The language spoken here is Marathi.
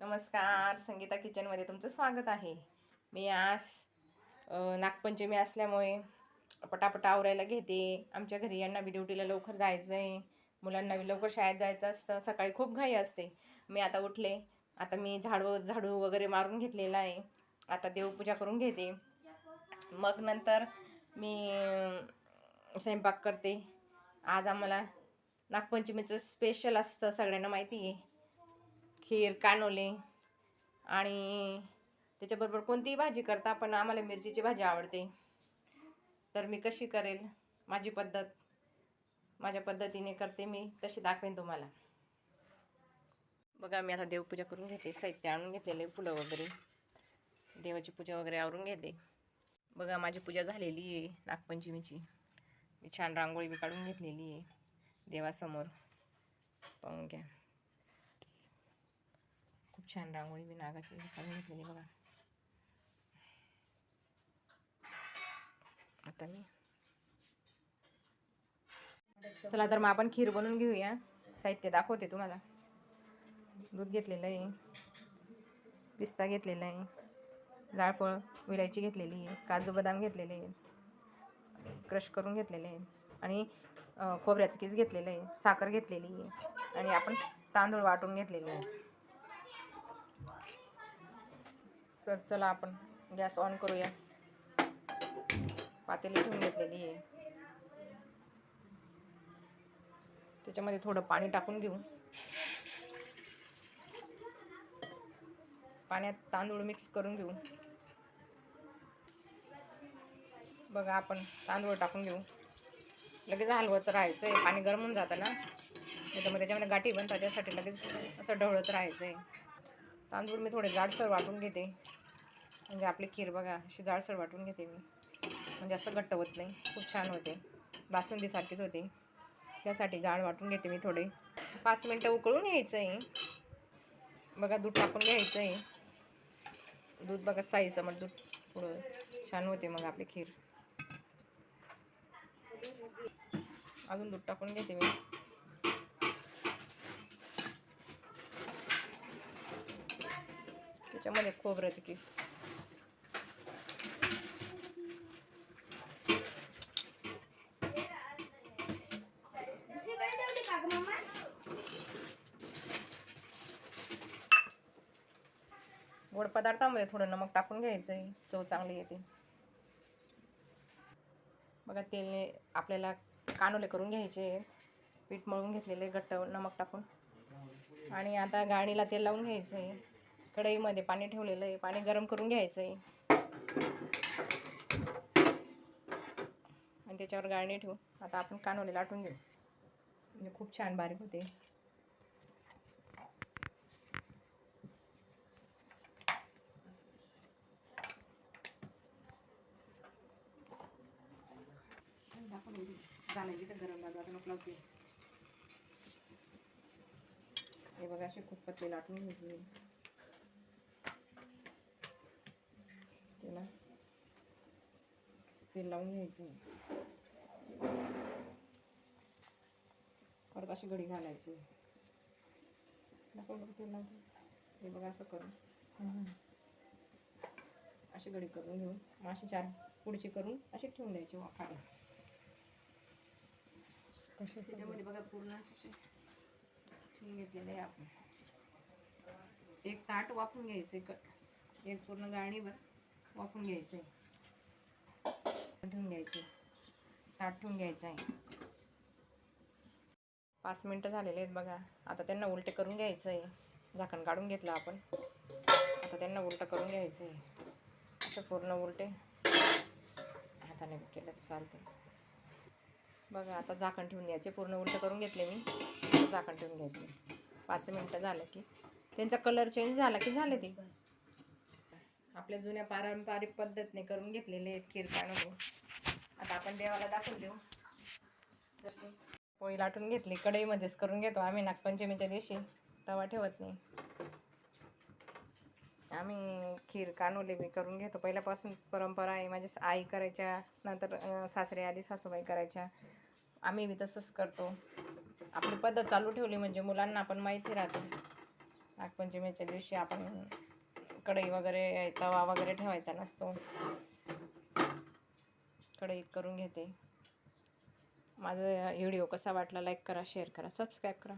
नमस्कार संगीता किचनमध्ये तुमचं स्वागत आहे. मी आज नागपंचमी असल्यामुळे पटापट आवरायला घेते. आमच्या घरी यांना बी ड्युटीला लवकर जायचं आहे मुलांना बी लवकर शाळेत जायचं असतं. सकाळी खूप घाई असते. मी आता उठले. आता मी झाडू झाडू वगैरे मारून घेतलेला आहे. आता देवपूजा करून घेते. मग नंतर मी स्वयंपाक करते. आज आम्हाला नागपंचमीचं स्पेशल असतं सगळ्यांना माहिती आहे खीर कानोले आणि त्याच्याबरोबर कोणतीही भाजी करता पण आम्हाला मिरचीची भाजी आवडते. तर मी कशी करेल? माझी पद्धत. माझ्या पद्धतीने करते मी. तशी दाखवेन तुम्हाला. बघा मी आता देवपूजा करून घेते. साहित्य आणून घेतलेले फुलं वगैरे. देवाची पूजा वगैरे आवरून घेते. बघा माझी पूजा झालेली आहे नागपंचमीची. मी छान रांगोळी बी काढून घेतलेली आहे देवासमोर. पाहून घ्या. छान रांगोळी मी नागाची काढून घेतलेली बघा आता मी चला तर मग आपण खीर बनवून घेऊया. साहित्य दाखवते तुम्हाला. दूध घेतलेलं आहे. पिस्ता घेतलेला आहे. जाळफळ विलायची घेतलेली आहे. काजू बदाम घेतलेले आहेत. क्रश करून घेतलेले आहेत. आणि खोबऱ्याचं किस घेतलेलं आहे. साखर घेतलेली आहे. आणि आपण तांदूळ वाटून घेतलेले आहे तर चला आपण गॅस ऑन करूया. पातेली ठेवून घेतलेली आहे. त्याच्यामध्ये थोडं पाणी टाकून घेऊ. पाण्यात तांदूळ मिक्स करून घेऊ. बघा आपण तांदूळ टाकून घेऊ. लगेच हलवत राहायचं आहे पाणी गरम होऊन जातं ना. नाही तर मग त्याच्यामध्ये गाठी बनतात. त्यासाठी लगेच असं ढवळत राहायचं आहे तांदूळ मी थोडे जाडसर वाटून घेते. म्हणजे आपली खीर बघा अशी जाडसर वाटून घेते मी. म्हणजे असं घट्ट होत नाही खूप छान होते. बासुंदीसारखीच होते. त्यासाठी जाड वाटून घेते मी थोडे. पाच मिनटं उकळून घ्यायचं आहे बघा दूध टाकून घ्यायचं आहे दूध बघा साईचं मग दूध थोडं छान होते मग आपली खीर. अजून दूध टाकून घेते मी. त्याच्यामध्ये खोबऱ्याचे किस. गोड पदार्थामध्ये थोडं नमक टाकून घ्यायचं आहे. चव चांगली येते. बघा तेलने आपल्याला कानोले करून घ्यायचे पीठ मळून घेतलेले घट्ट नमक टाकून. आणि आता गाळणीला तेल लावून घ्यायचं आहे. कढईमध्ये पाणी ठेवलेलं आहे. पाणी गरम करून घ्यायचं आहे. आणि त्याच्यावर गाळणी ठेवू आता आपण कानोले लाटून घेऊ. म्हणजे खूप छान बारीक होते. घालायची तर गरम लागला नको लावते हे बघा असे खूप पतले लाटून घेतले त्याला तेल लावून घ्यायचे. परत अशी घडी घालायची. नको नको तेल लावते हे बघा असं करून. अशी घडी करून घेऊन मग अशी चार पुढची करून अशी ठेवून द्यायची वाफाला. त्याच्यामध्ये बघा पूर्ण असे ठेवून घेतलेले आहे आपण. एक ताट वाफून घ्यायचं एक एक पूर्ण गाणीवर वाफून घ्यायचं. आहे ठेवून घ्यायचं. ताट ठेवून घ्यायचं आहे. पाच मिनटं झालेले आहेत बघा. आता त्यांना उलटे करून घ्यायचं आहे. झाकण काढून घेतलं आपण. आता त्यांना उलटं करून घ्यायचं आहे. असं पूर्ण उलटे हाताने केलं तर चालते बघा आता झाकण ठेवून घ्यायचे पूर्ण उलट करून घेतले मी. झाकण ठेवून घ्यायचे. पाच मिनटं झालं की. त्यांचा कलर चेंज झाला की झाले ते. आपल्या जुन्या पारंपरिक पद्धतीने करून घेतलेले आहेत खीर आता आपण देवाला दाखवून देऊ. पोळी लाटून घेतली कढईमध्येच करून घेतो. आम्ही नागपंचमीच्या दिवशी तवा ठेवत नाही. आम्ही खीर कानोले बी करून घेतो. पहिल्यापासून परंपरा आहे. माझी आई करायच्या नंतर सासरे आली सासूबाई करायच्या. आम्ही बी तसंच करतो. आपली पद्धत चालू ठेवली म्हणजे मुलांना पण माहिती राहते. नागपंचमीच्या दिवशी आपण कढई वगैरे तवा वगैरे ठेवायचा नसतो. कढईत करून घेते. माझा व्हिडिओ कसा वाटला लाईक करा शेअर करा सबस्क्राईब करा.